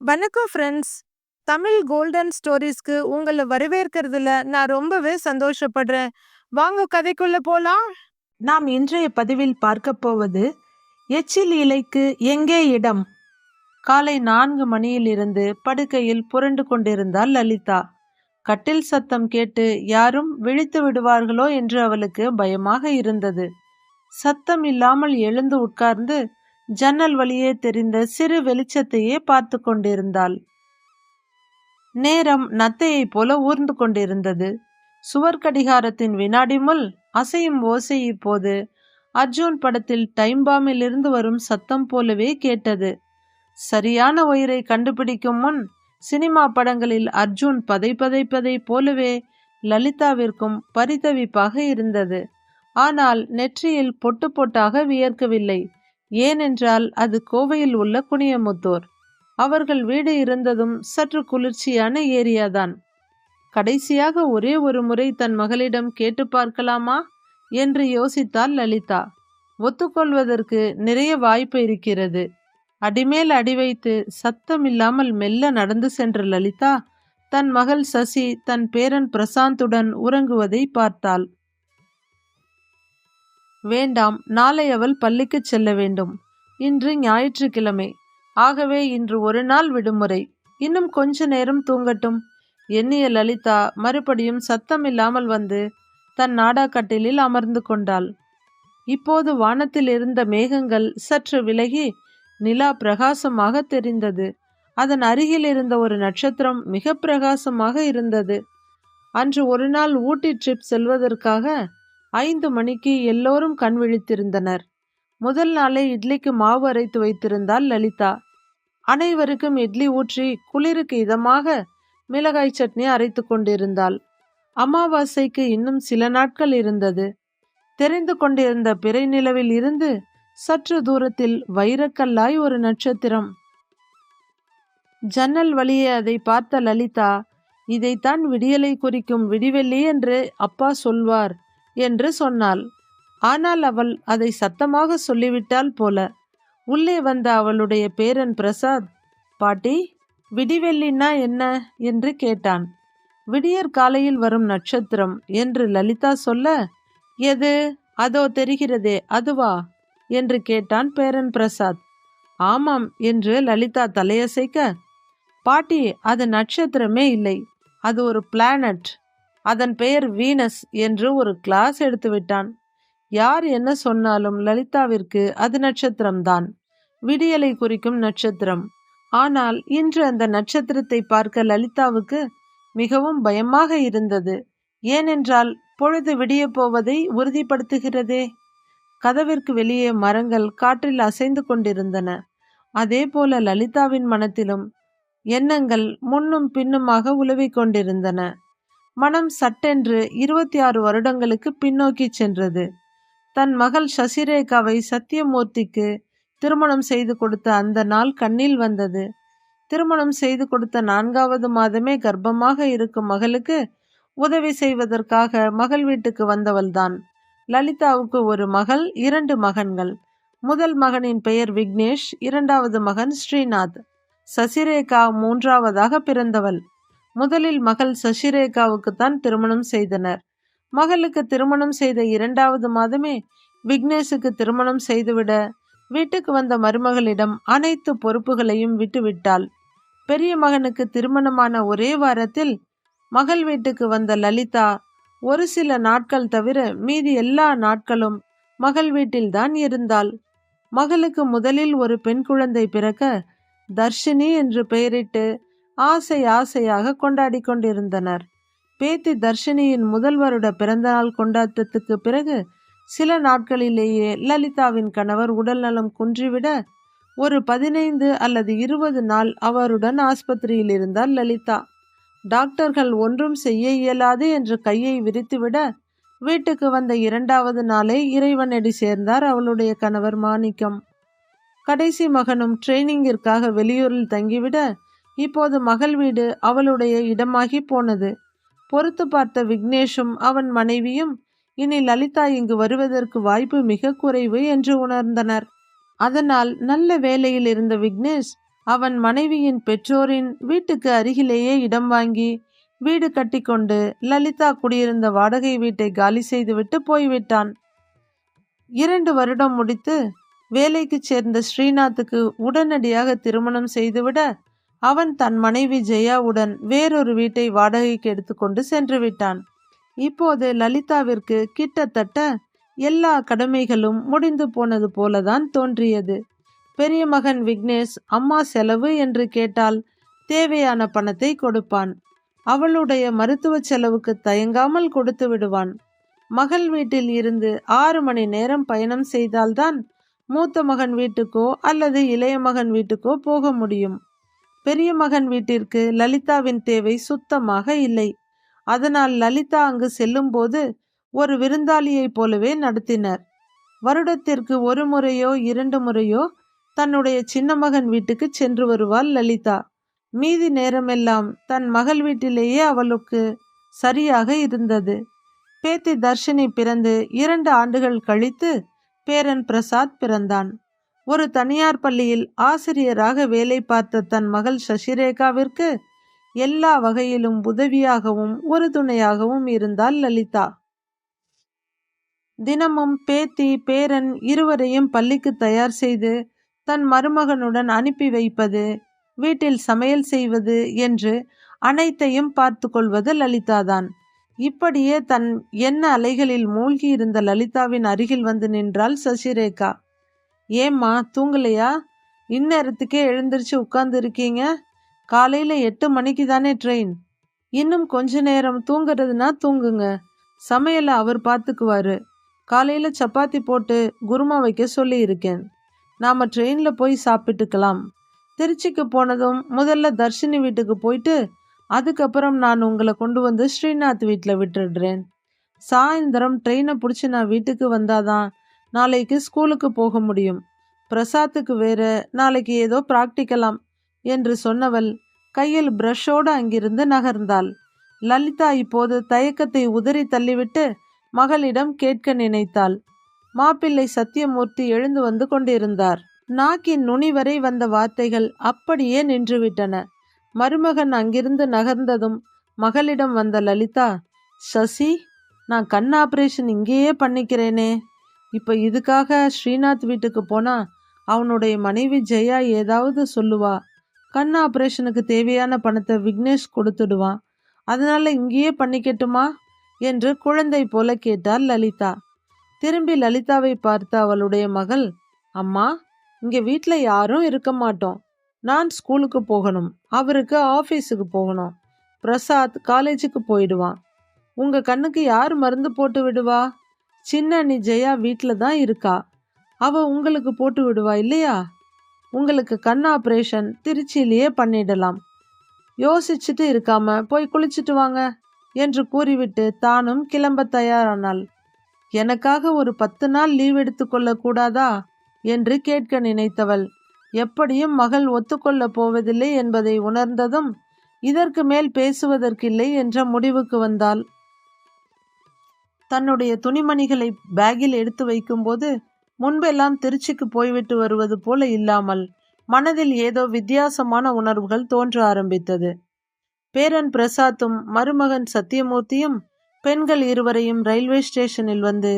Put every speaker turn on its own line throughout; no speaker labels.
வணக்கம் friends Tamil golden ஸ்டோரிஸ்க்கு உங்களை வரவேற்கிறதுல நான் ரொம்பவே சந்தோஷப்படுறேன். வாங்க கதைக்குள்ள போலாம்.
நாம் இன்றைய பதிவில் பார்க்க போவது எச்சில் இலைக்கு எங்கே இடம்? காலை நான்கு மணியிலிருந்து படுக்கையில் புரண்டு கொண்டிருந்தாள் லலிதா. கட்டில் சத்தம் கேட்டு யாரும் விழித்து விடுவார்களோ என்று அவளுக்கு பயமாக இருந்தது. சத்தம் இல்லாமல் எழுந்து உட்கார்ந்து ஜன்னல் வழியே தெரிந்த சிறு வெளிச்சத்தையே பார்த்து கொண்டிருந்தாள். நேரம் நத்தையைப் போல ஊர்ந்து கொண்டிருந்தது. சுவர் கடிகாரத்தின் வினாடி முள் அசையும் ஓசை இப்போது அர்ஜுன் படத்தில் டைம் பாமில் இருந்து வரும் சத்தம் போலவே கேட்டது. சரியான உயிரை கண்டுபிடிக்கும் முன் சினிமா படங்களில் அர்ஜுன் பதை பதைப்பதை போலவே லலிதாவிற்கும் பரிதவிப்பாக இருந்தது. ஆனால் நெற்றியில் பொட்டு பொட்டாக வியர்க்கவில்லை. ஏனென்றால் அது கோவையில் உள்ள குனியமுத்தூர் அவர்கள் வீடு இருந்ததும் சற்று குளிர்ச்சியான ஏரியாதான். கடைசியாக ஒரே ஒரு முறை தன் மகளிடம் கேட்டு பார்க்கலாமா? என்று யோசித்தாள் லலிதா. ஒத்துக்கொள்வதற்கு நிறைய வாய்ப்பு இருக்கிறது. அடிமேல் அடி வைத்து சத்தம் இல்லாமல் மெல்ல நடந்து சென்ற லலிதா தன் மகள் சசி தன் பேரன் பிரசாந்துடன் உறங்குவதை பார்த்தாள். வேண்டாம் நாளை அவள் பள்ளிக்கு செல்ல வேண்டும். இன்று ஞாயிற்றுக்கிழமை. ஆகவே இன்று ஒரு நாள் விடுமுறை. இன்னும் கொஞ்ச நேரம் தூங்கட்டும். எண்ணிய லலிதா மறுபடியும் சத்தம் இல்லாமல் வந்து தன் நாடாக்கட்டிலில் அமர்ந்து கொண்டாள். இப்போது வானத்தில் இருந்த மேகங்கள் சற்று விலகி நிலா பிரகாசமாக தெரிந்தது. அதன் அருகில் இருந்த ஒரு நட்சத்திரம் மிக பிரகாசமாக இருந்தது. அன்று ஒரு நாள் ஊட்டி ட்ரிப் செல்வதற்காக ஐந்து மணிக்கு எல்லோரும் கண் விழித்திருந்தனர். முதல் நாளே இட்லிக்கு மாவு அரைத்து வைத்திருந்தாள் லலிதா. அனைவருக்கும் இட்லி ஊற்றி குளிருக்கு இதமாக மிளகாய் சட்னி அரைத்து கொண்டிருந்தாள். அமாவாசைக்கு இன்னும் சில நாட்கள் இருந்தது. தெரிந்து கொண்டிருந்த பிறை நிலவில் இருந்து சற்று தூரத்தில் வைரக்கல்லாய் ஒரு நட்சத்திரம். ஜன்னல் வழியே அதை பார்த்த லலிதா இதைத்தான் விடியலை குறிக்கும் விடிவெள்ளி என்று அப்பா சொல்வார். என்று சொன்னாள். ஆனால் அவள் அதை சத்தமாக சொல்லிவிட்டாள் போல. உள்ளே வந்த அவளுடைய பேரன் பிரசாத் பாட்டி விடிவெள்ளினா என்ன? என்று கேட்டான். விடியற் காலையில் வரும் நட்சத்திரம் என்று லலிதா சொல்ல எது? அதோ தெரிகிறதே அதுவா? என்று கேட்டான் பேரன் பிரசாத். ஆமாம் என்று லலிதா தலையசைக்க பாட்டி அது நட்சத்திரமே இல்லை. அது ஒரு பிளானட் அதன் பெயர் வீனஸ் என்று ஒரு கிளாஸ் எடுத்து விட்டான். யார் என்ன சொன்னாலும் லலிதாவிற்கு அது நட்சத்திரம்தான். விடியலை குறிக்கும் நட்சத்திரம். ஆனால் இன்று அந்த நட்சத்திரத்தை பார்க்க லலிதாவுக்கு மிகவும் பயமாக இருந்தது. ஏனென்றால் பொழுது விடிய போவதை உறுதிப்படுத்துகிறதே. கதவிற்கு வெளியே மரங்கள் காற்றில் அசைந்து கொண்டிருந்தன. அதே போல லலிதாவின் மனத்திலும் எண்ணங்கள் முன்னும் பின்னுமாக உலவிக் கொண்டிருந்தன. மனம் சட்டென்று இருபத்தி ஆறு வருடங்களுக்கு பின்னோக்கி சென்றது. தன் மகள் சசிரேகாவை சத்தியமூர்த்திக்கு திருமணம் செய்து கொடுத்த அந்த நாள் கண்ணில் வந்தது. திருமணம் செய்து கொடுத்த நான்காவது மாதமே கர்ப்பமாக இருக்கும் மகளுக்கு உதவி செய்வதற்காக மகள் வீட்டுக்கு வந்தவள்தான். லலிதாவுக்கு ஒரு மகள் இரண்டு மகன்கள். முதல் மகனின் பெயர் விக்னேஷ் இரண்டாவது மகன் ஸ்ரீநாத். சசிரேகா மூன்றாவதாக பிறந்தவள். முதலில் மகள் சசிரேகாவுக்கு தான் திருமணம் செய்தனர். மகளுக்கு திருமணம் செய்த இரண்டாவது மாதமே விக்னேஷுக்கு திருமணம் செய்துவிட வீட்டுக்கு வந்த மருமகளிடம் அனைத்து பொறுப்புகளையும் விட்டுவிட்டாள். பெரிய மகனுக்கு திருமணமான ஒரே வாரத்தில் மகள் வீட்டுக்கு வந்த லலிதா ஒரு சில நாட்கள் தவிர மீதி எல்லா நாட்களும் மகள் வீட்டில்தான் இருந்தாள். மகளுக்கு முதலில் ஒரு பெண் குழந்தை பிறக்க தர்ஷினி என்று பெயரிட்டு ஆசை ஆசையாக கொண்டாடி கொண்டிருந்தனர். பேத்தி தர்ஷினியின் முதல் வருட பிறந்தநாள் கொண்டாட்டத்துக்கு பிறகு சில நாட்களிலேயே லலிதாவின் கணவர் உடல்நலம் குன்றிவிட ஒரு பதினைந்து அல்லது இருபது நாள் அவருடன் ஆஸ்பத்திரியில் இருந்தார் லலிதா. டாக்டர்கள் ஒன்றும் செய்ய இயலாது என்று கையை விரித்துவிட வீட்டுக்கு வந்த இரண்டாவது நாளே இறைவனடி சேர்ந்தார் அவளுடைய கணவர் மாணிக்கம். கடைசி மகனும் ட்ரைனிங்கிற்காக வெளியூரில் தங்கிவிட இப்போது மகள் வீடு அவளுடைய இடமாகி போனது. பொறுத்து பார்த்த விக்னேஷும் அவன் மனைவியும் இனி லலிதா இங்கு வருவதற்கு வாய்ப்பு மிக குறைவு என்று உணர்ந்தனர். அதனால் நல்ல வேலையில் இருந்த விக்னேஷ் அவன் மனைவியின் பெற்றோரின் வீட்டுக்கு அருகிலேயே இடம் வாங்கி வீடு கட்டிக்கொண்டு லலிதா குடியிருந்த வாடகை வீட்டை காலி செய்துவிட்டு போய்விட்டான். இரண்டு வருடம் முடித்து வேலைக்கு சேர்ந்த ஸ்ரீநாத்துக்கு உடனடியாக திருமணம் செய்துவிட அவன் தன் மனைவி ஜெயாவுடன் வேறொரு வீட்டை வாடகைக்கு எடுத்துக்கொண்டு சென்று விட்டான் இப்போது லலிதாவிற்கு கிட்டத்தட்ட எல்லா கடமைகளும் முடிந்து போனது போலதான் தோன்றியது. பெரிய மகன் விக்னேஷ் அம்மா செலவு என்று கேட்டால் தேவையான பணத்தை கொடுப்பான். அவளுடைய மருத்துவ செலவுக்கு தயங்காமல் கொடுத்து விடுவான். மகள் வீட்டில் இருந்து ஆறு மணி நேரம் பயணம் செய்தால்தான் மூத்த மகன் வீட்டுக்கோ அல்லது இளைய மகன் வீட்டுக்கோ போக முடியும். பெரிய மகன் வீட்டிற்கு லலிதாவின் தேவை சுத்தமாக இல்லை. அதனால் லலிதா அங்கு செல்லும்போது ஒரு விருந்தாளியைப் போலவே நடத்தினர். வருடத்திற்கு ஒரு முறையோ இரண்டு முறையோ தன்னுடைய சின்ன மகன் வீட்டுக்கு சென்று வருவாள் லலிதா. மீதி நேரமெல்லாம் தன் மகள் வீட்டிலேயே அவளுக்கு சரியாக இருந்தது. பேத்தி தர்ஷினி பிறந்து இரண்டு ஆண்டுகள் கழித்து பேரன் பிரசாத் பிறந்தான். ஒரு தனியார் பள்ளியில் ஆசிரியராக வேலை பார்த்த தன் மகள் சசிரேகாவிற்கு எல்லா வகையிலும் உதவியாகவும் ஒரு துணையாகவும் இருந்தாள் லலிதா. தினமும் பேத்தி பேரன் இருவரையும் பள்ளிக்கு தயார் செய்து தன் மருமகனுடன் அனுப்பி வைப்பது வீட்டில் சமையல் செய்வது என்று அனைத்தையும் பார்த்து கொள்வது லலிதாதான். இப்படியே தன் எண்ண அலைகளில் மூழ்கி இருந்த லலிதாவின் அருகில் வந்து நின்றாள் சசிரேகா. ஏம்மா தூங்கலையா? இந்நேரத்துக்கே எழுந்திருச்சு உட்கார்ந்து இருக்கீங்க காலையில் எட்டு மணிக்கு தானே ட்ரெயின் இன்னும் கொஞ்ச நேரம் தூங்குறதுனா தூங்குங்க. சமையலை அவர் பார்த்துக்குவாரு. காலையில் சப்பாத்தி போட்டு குருமா வைக்க சொல்லியிருக்கேன். நாம் ட்ரெயினில் போய் சாப்பிட்டுக்கலாம். திருச்சிக்கு போனதும் முதல்ல தர்ஷினி வீட்டுக்கு போயிட்டு அதுக்கப்புறம் நான் உங்களை கொண்டு வந்து ஸ்ரீநாத் வீட்டில் விட்டுடுறேன். சாயந்தரம் ட்ரெயினை பிடிச்சி நான் வீட்டுக்கு வந்தாதான் நாளைக்கு ஸ்கூலுக்கு போக முடியும். பிரசாத்துக்கு வேற நாளைக்கு ஏதோ பிராக்டிக்கலாம் என்று சொன்னவள் கையில் பிரஷோடு அங்கிருந்து நகர்ந்தாள். லலிதா இப்போது தயக்கத்தை உதறி தள்ளிவிட்டு மகளிடம் கேட்க நினைத்தாள். மாப்பிள்ளை சத்தியமூர்த்தி எழுந்து வந்து கொண்டிருந்தார். நாக்கின் நுனி வரை வந்த வார்த்தைகள் அப்படியே நின்றுவிட்டன. மருமகன் அங்கிருந்து நகர்ந்ததும் மகளிடம் வந்த லலிதா சசி நான் கண் ஆபரேஷன் இங்கேயே பண்ணிக்கிறேனே. இப்போ இதுக்காக ஸ்ரீநாத் வீட்டுக்கு போனால் அவனுடைய மனைவி ஜெயா ஏதாவது சொல்லுவா. கண் ஆபரேஷனுக்கு தேவையான பணத்தை விக்னேஷ் கொடுத்துடுவான். அதனால இங்கேயே பண்ணிக்கட்டுமா? என்று குழந்தை போல கேட்டாள் லலிதா. திரும்பி லலிதாவை பார்த்த அவளுடைய மகள் அம்மா இங்கே வீட்டில் யாரும் இருக்க மாட்டோம். நான் ஸ்கூலுக்கு போகணும். அவருக்கு ஆஃபீஸுக்கு போகணும். பிரசாத் காலேஜுக்கு போயிடுவான். உங்கள் கண்ணுக்கு யார் மருந்து போட்டு விடுவா? சின்ன அண்ணி ஜெயா வீட்டில் தான் இருக்கா? அவ உங்களுக்கு போட்டு விடுவா இல்லையா? உங்களுக்கு கண் ஆப்ரேஷன் திருச்சியிலேயே பண்ணிடலாம். யோசிச்சுட்டு இருக்காம போய் குளிச்சுட்டு வாங்க என்று கூறிவிட்டு தானும் கிளம்ப தயாரானாள். எனக்காக ஒரு பத்து நாள் லீவ் எடுத்துக்கொள்ள கூடாதா? என்று கேட்க நினைத்தவள். எப்படியும் மகள் ஒத்துக்கொள்ளப் போவதில்லை என்பதை உணர்ந்ததும் இதற்கு மேல் பேசுவதற்கில்லை என்ற முடிவுக்கு வந்தாள். தன்னுடைய துணிமணிகளை பேக்கில் எடுத்து வைக்கும்போது முன்பெல்லாம் திருச்சிக்கு போய்விட்டு வருவது போல இல்லாமல் மனதில் ஏதோ வித்தியாசமான உணர்வுகள் தோன்ற ஆரம்பித்தது. பேரன் பிரசாத்தும் மருமகன் சத்தியமூர்த்தியும் பெண்கள் இருவரையும் ரயில்வே ஸ்டேஷனில் வந்து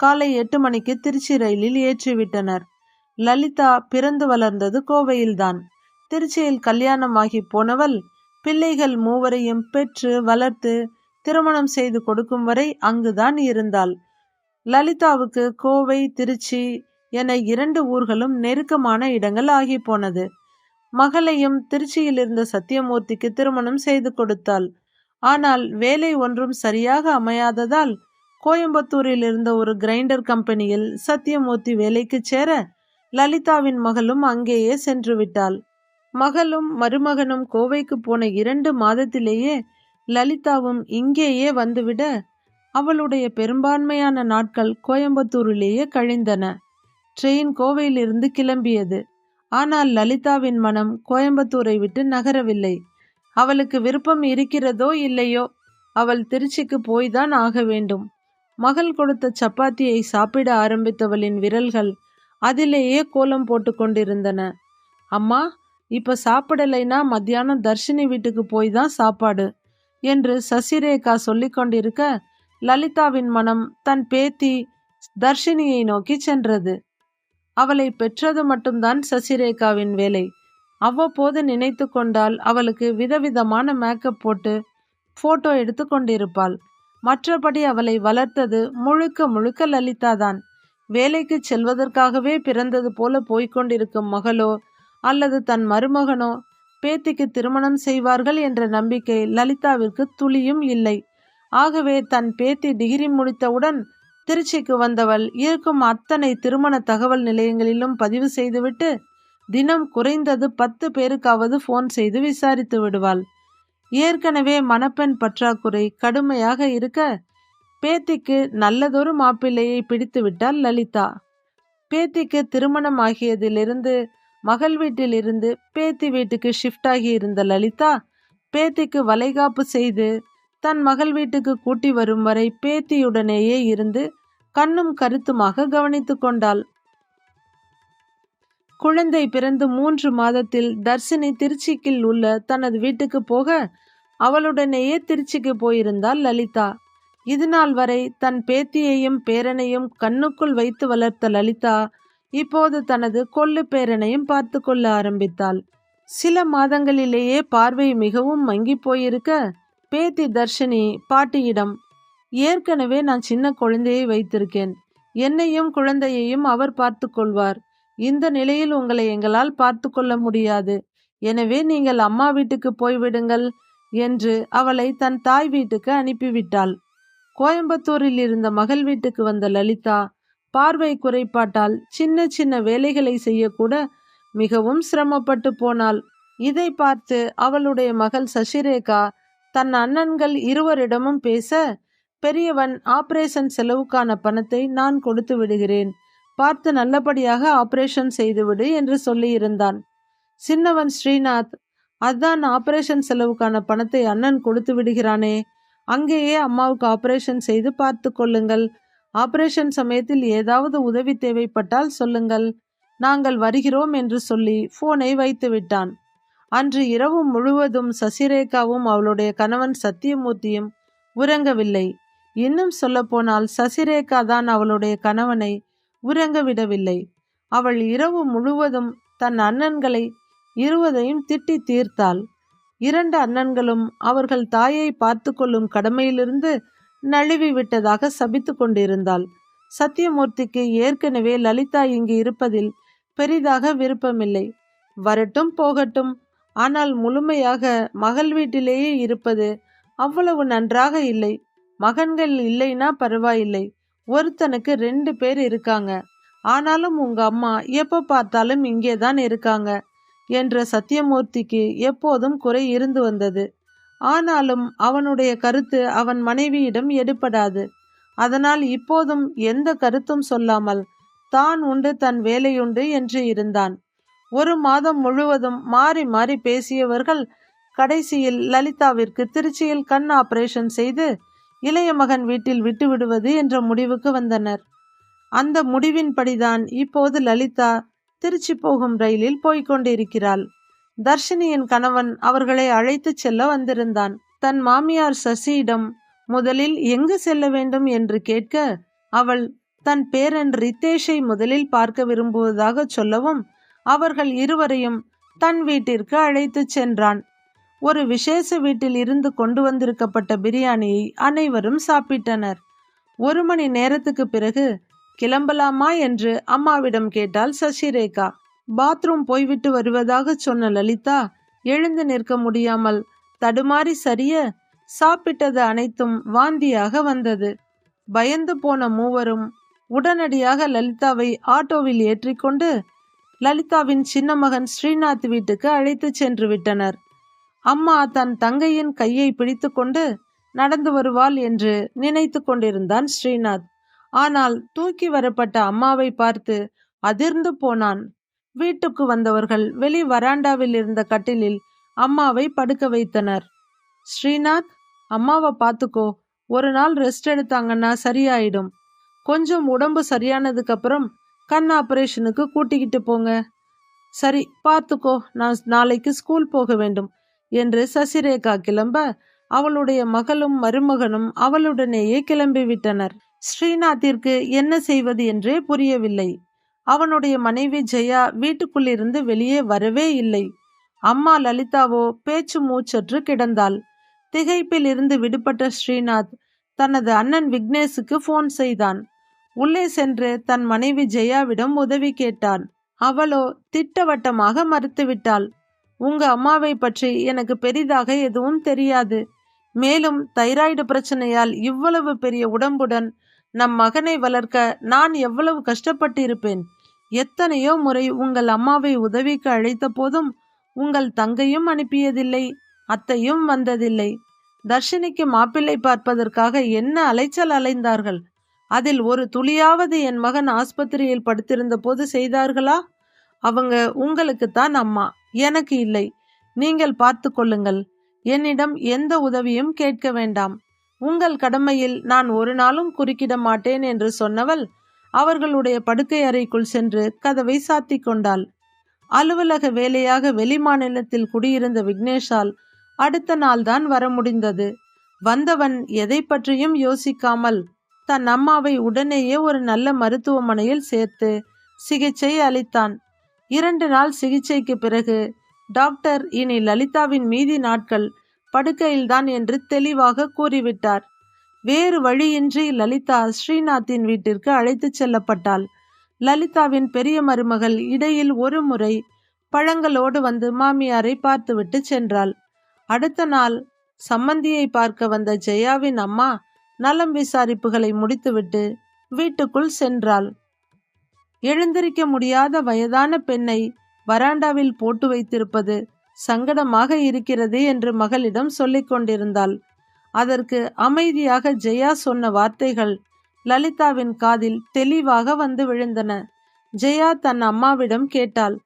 காலை எட்டு மணிக்கு திருச்சி ரயிலில் ஏற்றிவிட்டனர். லலிதா பிறந்து வளர்ந்தது கோவையில்தான். திருச்சியில் கல்யாணமாகி போனவள் பிள்ளைகள் மூவரையும் பெற்று வளர்த்து திருமணம் செய்து கொடுக்கும் வரை அங்குதான் இருந்தாள். லலிதாவுக்கு கோவை திருச்சி என இரண்டு ஊர்களும் நெருக்கமான இடங்கள் ஆகி போனது. மகளையும் திருச்சியில் இருந்த சத்தியமூர்த்திக்கு திருமணம் செய்து கொடுத்தாள். ஆனால் வேலை ஒன்றும் சரியாக அமையாததால் கோயம்புத்தூரில் இருந்த ஒரு கிரைண்டர் கம்பெனியில் சத்தியமூர்த்தி வேலைக்கு சேர லலிதாவின் மகளும் அங்கேயே சென்று விட்டாள். மகளும் மருமகனும் கோவைக்கு போன இரண்டு மாதத்திலேயே லலிதாவும் இங்கேயே வந்துவிட அவளுடைய பெரும்பான்மையான நாட்கள் கோயம்புத்தூரிலேயே கழிந்தன. ட்ரெயின் கோவையிலிருந்து கிளம்பியது. ஆனால் லலிதாவின் மனம் கோயம்புத்தூரை விட்டு நகரவில்லை. அவளுக்கு விருப்பம் இருக்கிறதோ இல்லையோ அவள் திருச்சிக்கு போய்தான் ஆக வேண்டும். மகள் கொடுத்த சப்பாத்தியை சாப்பிட ஆரம்பித்தவளின் விரல்கள் அதிலேயே கோலம் போட்டு கொண்டிருந்தன. அம்மா இப்ப சாப்பிடலைன்னா மத்தியானம் தர்ஷினி வீட்டுக்கு போய் தான் சாப்பாடு. என்று சசிரேகா சொல்லிக்கொண்டிருக்க லலிதாவின் மனம் தன் பேத்தி தர்ஷினியை நோக்கி சென்றது. அவளை பெற்றது மட்டும்தான் சசிரேகாவின் வேலை. அவ்வப்போது நினைத்து கொண்டால் அவளுக்கு விதவிதமான மேக்கப் போட்டு போட்டோ எடுத்து கொண்டிருப்பாள். மற்றபடி அவளை வளர்த்தது முழுக்க முழுக்க லலிதா தான் வேலைக்கு செல்வதற்காகவே பிறந்தது போல போய்க்கொண்டிருக்கும் மகளோ அல்லது தன் மருமகனோ பேத்திக்கு திருமணம் செய்வார்கள் என்ற நம்பிக்கை லலிதாவிற்கு துளியும் இல்லை. ஆகவே தன் பேத்தி டிகிரி முடித்தவுடன் திருச்சிக்கு வந்தவள் இருக்கும் அத்தனை திருமண தகவல் நிலையங்களிலும் பதிவு செய்துவிட்டு தினம் குறைந்தது பத்து பேருக்காவது ஃபோன் செய்து விசாரித்து விடுவாள். ஏற்கனவே மணப்பெண் பற்றாக்குறை கடுமையாக இருக்க பேத்திக்கு நல்லதொரு மாப்பிள்ளையை பிடித்துவிட்டாள் லலிதா. பேத்திக்கு திருமணம் ஆகியதிலிருந்து மகள் வீட்டிலிருந்து பேத்தி வீட்டுக்கு ஷிஃப்ட் ஆகி இருந்த லலிதா பேத்திக்கு வளைகாப்பு செய்து தன் மகள் வீட்டுக்கு கூட்டி வரும் வரை பேத்தியுடனேயே இருந்து கண்ணும் கருத்துமாக கவனித்து கொண்டாள். குழந்தை பிறந்து மூன்று மாதத்தில் தர்சினி திருச்சிக்கில் உள்ள தனது வீட்டுக்கு போக அவளுடனேயே திருச்சிக்கு போயிருந்தாள் லலிதா. இதுநாள் வரை தன் பேத்தியையும் பேரனையும் கண்ணுக்குள் வைத்து வளர்த்த லலிதா இப்போது தனது கொள்ளு பேரனையும் பார்த்து கொள்ள ஆரம்பித்தாள். சில மாதங்களிலேயே பார்வை மிகவும் மங்கி போயிருக்க பேத்தி தர்ஷினி பாட்டியிடம் ஏற்கனவே நான் சின்ன குழந்தையை வைத்திருக்கேன். என்னையும் குழந்தையையும் அவர் பார்த்து கொள்வார். இந்த நிலையில் உங்களை எங்களால் பார்த்து கொள்ள முடியாது. எனவே நீங்கள் அம்மா வீட்டுக்கு போய்விடுங்கள் என்று அவளை தன் தாய் வீட்டுக்கு அனுப்பிவிட்டாள். கோயம்புத்தூரில் இருந்த மகள் வீட்டுக்கு வந்த லலிதா பார்வை குறைபாட்டால் சின்ன சின்ன வேலைகளை செய்யக்கூட மிகவும் சிரமப்பட்டு போனாள். இதை பார்த்து அவளுடைய மகள் சசிரேகா தன் அண்ணன்கள் இருவரிடமும் பேச பெரியவன் ஆபரேஷன் செலவுக்கான பணத்தை நான் கொடுத்து விடுகிறேன். பார்த்து நல்லபடியாக ஆபரேஷன் செய்துவிடு என்று சொல்லியிருந்தான். சின்னவன் ஸ்ரீநாத் அதான் ஆபரேஷன் செலவுக்கான பணத்தை அண்ணன் கொடுத்து விடுகிறானே. அங்கேயே அம்மாவுக்கு ஆபரேஷன் செய்து பார்த்து கொள்ளுங்கள். ஆபரேஷன் சமயத்தில் ஏதாவது உதவி தேவைப்பட்டால் சொல்லுங்கள். நாங்கள் வருகிறோம் என்று சொல்லி போனை வைத்து விட்டான். அன்று இரவு முழுவதும் சசிரேகாவும் அவளுடைய கணவன் சத்தியமூர்த்தியும் உறங்கவில்லை. இன்னும் சொல்லப்போனால் சசிரேகா தான் அவளுடைய கணவனை உறங்க விடவில்லை. அவள் இரவு முழுவதும் தன் அண்ணன்களை இருவதையும் திட்டி தீர்த்தாள். இரண்டு அண்ணன்களும் அவர்கள் தாயை பார்த்து கொள்ளும் கடமையிலிருந்து நழுவி விட்டதாக சபித்து கொண்டிருந்தாள். சத்தியமூர்த்திக்கு ஏற்கனவே லலிதா இங்கு இருப்பதில் பெரிதாக விருப்பமில்லை. வரட்டும் போகட்டும். ஆனால் முழுமையாக மகள் வீட்டிலேயே இருப்பது அவ்வளவு நன்றாக இல்லை. மகன்கள் இல்லைன்னா பரவாயில்லை. ஒருத்தனுக்கு ரெண்டு பேர் இருக்காங்க. ஆனாலும் உங்க அம்மா எப்ப பார்த்தாலும் இங்கே தான் இருக்காங்க. என்ற சத்தியமூர்த்திக்கு எப்போதும் குறை இருந்து வந்தது. ஆனாலும் அவனுடைய கருத்து அவன் மனைவியிடம் எடுப்படாது அதனால் இப்போதும் எந்த கருத்தும் சொல்லாமல் தான் உண்டு தன் வேலையுண்டு என்று இருந்தான். ஒரு மாதம் முழுவதும் மாறி மாறி பேசியவர்கள் கடைசியில் லலிதாவிற்கு திருச்சியில் கண் ஆபரேஷன் செய்து இளைய மகன் வீட்டில் விட்டுவிடுவது என்ற முடிவுக்கு வந்தனர். அந்த முடிவின்படிதான் இப்போது லலிதா திருச்சி போகும் ரயிலில் போய்க் கொண்டிருக்கிறாள். தர்ஷினியின் கணவன் அவர்களை அழைத்துச் செல்ல வந்திருந்தான். தன் மாமியார் சசியிடம் முதலில் எங்கு செல்ல வேண்டும்? என்று கேட்க அவள் தன் பேரன் ரித்தேஷை முதலில் பார்க்க விரும்புவதாக சொல்லவும் அவர்கள் இருவரையும் தன் வீட்டிற்கு அழைத்துச் சென்றான். ஒரு விசேஷ வீட்டில் இருந்து கொண்டு வந்திருக்கப்பட்ட பிரியாணியை அனைவரும் சாப்பிட்டனர். ஒரு மணி நேரத்துக்கு பிறகு கிளம்பலாமா? என்று அம்மாவிடம் கேட்டாள் சசிரேகா. பாத்ரூம் போய்விட்டு வருவதாக சொன்ன லலிதா எழுந்து நிற்க முடியாமல் தடுமாறி சரிய சாப்பிட்டது அனைத்தும் வாந்தியாக வந்தது. பயந்து போன மூவரும் உடனடியாக லலிதாவை ஆட்டோவில் ஏற்றிக்கொண்டு லலிதாவின் சின்ன மகன் ஸ்ரீநாத் வீட்டுக்கு அழைத்து சென்று விட்டனர். அம்மா தன் தங்கையின் கையை பிடித்துக்கொண்டு நடந்து வருவாள் என்று நினைத்து கொண்டிருந்தான் ஸ்ரீநாத். ஆனால் தூக்கி வரப்பட்ட அம்மாவை பார்த்து அதிர்ந்து போனான். வீட்டுக்கு வந்தவர்கள் வெளி வராண்டாவில் இருந்த கட்டிலில் அம்மாவை படுக்க வைத்தனர். ஸ்ரீநாத் அம்மாவை பார்த்துக்கோ ஒரு நாள் ரெஸ்ட் எடுத்தாங்கன்னா சரியாயிடும். கொஞ்சம் உடம்பு சரியானதுக்கு அப்புறம் கண் ஆபரேஷனுக்கு கூட்டிக்கிட்டு போங்க. சரி பார்த்துக்கோ நான் நாளைக்கு ஸ்கூல் போக வேண்டும் என்று சசிரேகா கிளம்ப அவளுடைய மகளும் மருமகனும் அவளுடனேயே கிளம்பிவிட்டனர். ஸ்ரீநாத்திற்கு என்ன செய்வது என்றே புரியவில்லை. அவனுடைய மனைவி ஜெயா வீட்டுக்குள்ளிருந்து வெளியே வரவே இல்லை. அம்மா லலிதாவோ பேச்சு மூச்சற்று கிடந்தாள். திகைப்பில் இருந்து விடுபட்ட ஸ்ரீநாத் தனது அண்ணன் விக்னேஷுக்கு போன் செய்தான். உள்ளே சென்று தன் மனைவி ஜெயாவிடம் உதவி கேட்டான். அவளோ திட்டவட்டமாக மறுத்துவிட்டாள். உங்க அம்மாவை பற்றி எனக்கு பெரிதாக எதுவும் தெரியாது. மேலும் தைராய்டு பிரச்சனையால் இவ்வளவு பெரிய உடம்புடன் நம் மகனை வளர்க்க நான் எவ்வளவு கஷ்டப்பட்டு இருப்பேன் எத்தனையோ முறை உங்கள் அம்மாவை உதவிக்கு அழைத்த போதும் உங்கள் தங்கையும் அனுப்பியதில்லை அத்தையும் வந்ததில்லை. தர்ஷினிக்கு மாப்பிள்ளை பார்ப்பதற்காக என்ன அலைச்சல் அலைந்தார்கள்? அதில் ஒரு துளியாவது என் மகன் ஆஸ்பத்திரியில் படுத்திருந்த போது செய்தார்களா? அவங்க உங்களுக்குத்தான் அம்மா எனக்கு இல்லை. நீங்கள் பார்த்து கொள்ளுங்கள். என்னிடம் எந்த உதவியும் கேட்க வேண்டாம். உங்கள் கடமையில் நான் ஒரு நாளும் குறுக்கிட மாட்டேன் என்று சொன்னவள் அவர்களுடைய படுக்கை அறைக்குள் சென்று கதவை சாத்தி கொண்டாள். அலுவலக வேலையாக வெளிமாநிலத்தில் குடியிருந்த விக்னேஷால் அடுத்த நாள்தான் வர முடிந்தது. வந்தவன் எதை பற்றியும் யோசிக்காமல் தன் அம்மாவை உடனேயே ஒரு நல்ல மருத்துவமனையில் சேர்த்து சிகிச்சை அளித்தான். இரண்டு நாள் சிகிச்சைக்கு பிறகு டாக்டர் இனி லலிதாவின் மீதி நாட்கள் படுக்கையில்தான் என்று தெளிவாக கூறிவிட்டார். வேறு வழியின்றி லலிதா ஸ்ரீநாத்தின் வீட்டிற்கு அழைத்துச் செல்லப்பட்டாள். லலிதாவின் பெரிய மருமகள் இடையில் ஒரு முறை பழங்களோடு வந்து மாமியாரை பார்த்துவிட்டு சென்றாள். அடுத்த நாள் சம்மந்தியை பார்க்க வந்த ஜெயாவின் அம்மா நலம் விசாரிப்புகளை முடித்துவிட்டு வீட்டுக்குள் சென்றாள். எழுந்திருக்க முடியாத வயதான பெண்ணை வராண்டாவில் போட்டு வைத்திருப்பது சங்கடமாக இருக்கிறது என்று மகளிடம் சொல்லிக் கொண்டிருந்தாள். அதற்கு அமைதியாக ஜெயா சொன்ன வார்த்தைகள் லலிதாவின் காதில் தெளிவாக வந்து விழுந்தன. ஜெயா தன் அம்மாவிடம் கேட்டாள்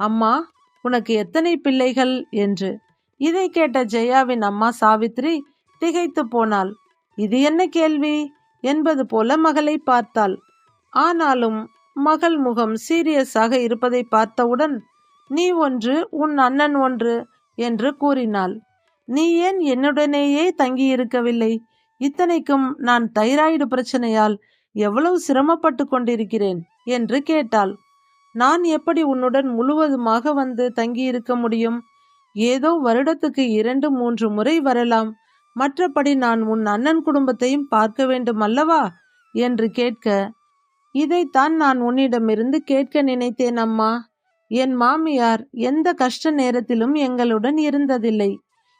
அம்மா உனக்கு எத்தனை பிள்ளைகள்? என்று. இதை கேட்ட ஜெயாவின் அம்மா சாவித்ரி திகைத்து போனாள். இது என்ன கேள்வி? என்பது போல மகளை பார்த்தாள். ஆனாலும் மகள் முகம் சீரியஸாக இருப்பதை பார்த்தவுடன் நீ ஒன்று உன் அண்ணன் ஒன்று என்று கூறினாள். நீ ஏன் என்னுடனேயே தங்கியிருக்கவில்லை? இத்தனைக்கும் நான் தைராய்டு பிரச்சனையால் எவ்வளவு சிரமப்பட்டு கொண்டிருக்கிறேன்? என்று கேட்டாள். நான் எப்படி உன்னுடன் முழுவதுமாக வந்து தங்கியிருக்க முடியும்? ஏதோ வருடத்துக்கு இரண்டு மூன்று முறை வரலாம். மற்றபடி நான் உன் அண்ணன் குடும்பத்தையும் பார்க்க வேண்டும் அல்லவா? என்று கேட்க இதைத்தான் நான் உன்னிடமிருந்து கேட்க நினைத்தேன் அம்மா. என் மாமியார் எந்த கஷ்ட நேரத்திலும் எங்களுடன் இருந்ததில்லை.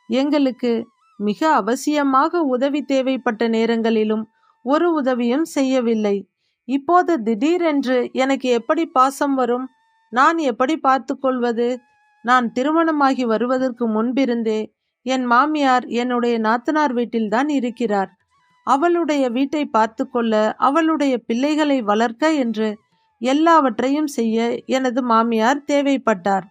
எங்களுக்கு மிக அவசியமாக உதவி தேவைப்பட்ட நேரங்களிலும் ஒரு உதவியும் செய்யவில்லை. இப்போது திடீரென்று எனக்கு எப்படி பாசம் வரும்? நான் எப்படி பார்த்து கொள்வது? நான் திருமணமாகி வருவதற்கு முன்பிருந்தே என் மாமியார் என்னுடைய நாத்தனார் வீட்டில்தான் இருக்கிறார். அவளுடைய வீட்டை பார்த்து கொள்ள அவளுடைய பிள்ளைகளை வளர்க்க என்று எல்லாவற்றையும் செய்ய எனது மாமியார் தேவைப்பட்டார்.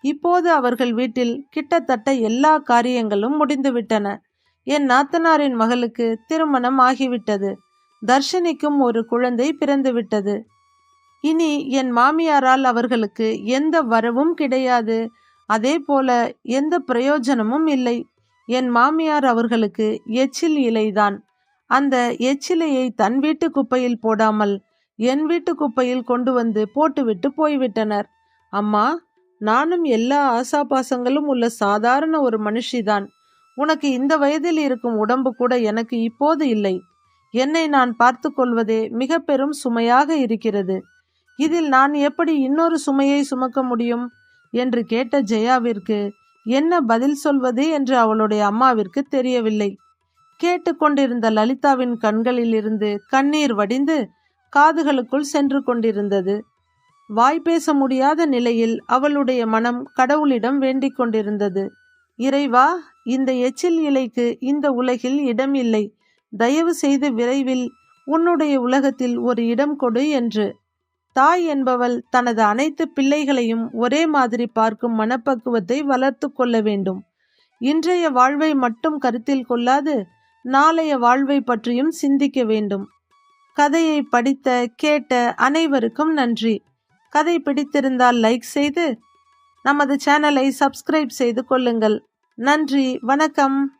இப்போது அவர்கள் வீட்டில் கிட்டத்தட்ட எல்லா காரியங்களும் முடிந்துவிட்டன. என் நாத்தனாரின் மகளுக்கு திருமணம் ஆகிவிட்டது. தர்ஷினிக்கும் ஒரு குழந்தை பிறந்துவிட்டது. இனி என் மாமியாரால் அவர்களுக்கு எந்த வரவும் கிடையாது. அதே போல எந்த பிரயோஜனமும் இல்லை. என் மாமியார் அவர்களுக்கு எச்சில் இலைதான். அந்த எச்சிலையை தன் வீட்டு குப்பையில் போடாமல் என் வீட்டு குப்பையில் கொண்டு வந்து போட்டுவிட்டு போய்விட்டனர். அம்மா நானும் எல்லா ஆசாபாசங்களும் உள்ள சாதாரண ஒரு மனுஷிதான். உனக்கு இந்த வயதில் இருக்கும் உடம்பு கூட எனக்கு இப்போது இல்லை. என்னை நான் பார்த்து கொள்வதே மிக பெரும் சுமையாக இருக்கிறது. இதில் நான் எப்படி இன்னொரு சுமையை சுமக்க முடியும்? என்று கேட்ட ஜெயாவிற்கு என்ன பதில் சொல்வது என்று அவளுடைய அம்மாவிற்கு தெரியவில்லை. கேட்டுக்கொண்டிருந்த லலிதாவின் கண்களில் இருந்து கண்ணீர் வடிந்து காதுகளுக்குள் சென்று கொண்டிருந்தது. வாய் பேச முடியாத நிலையில் அவளுடைய மனம் கடவுளிடம் வேண்டிக் கொண்டிருந்தது. இறைவா இந்த எச்சில் இலைக்கு இந்த உலகில் இடம் இல்லை தயவு செய்து விரைவில் உன்னுடைய உலகத்தில் ஒரு இடம் கொடு என்று. தாய் என்பவள் தனது அனைத்து பிள்ளைகளையும் ஒரே மாதிரி பார்க்கும் மனப்பக்குவத்தை வளர்த்து கொள்ள வேண்டும். இன்றைய வாழ்வை மட்டும் கருத்தில் கொள்ளாது நாளைய வாழ்வை பற்றியும் சிந்திக்க வேண்டும். கதையை படித்த கேட்ட அனைவருக்கும் நன்றி. கதை பிடித்திருந்தால் லைக் செய்து நமது சேனலை சப்ஸ்கிரைப் செய்து கொள்ளுங்கள். நன்றி வணக்கம்.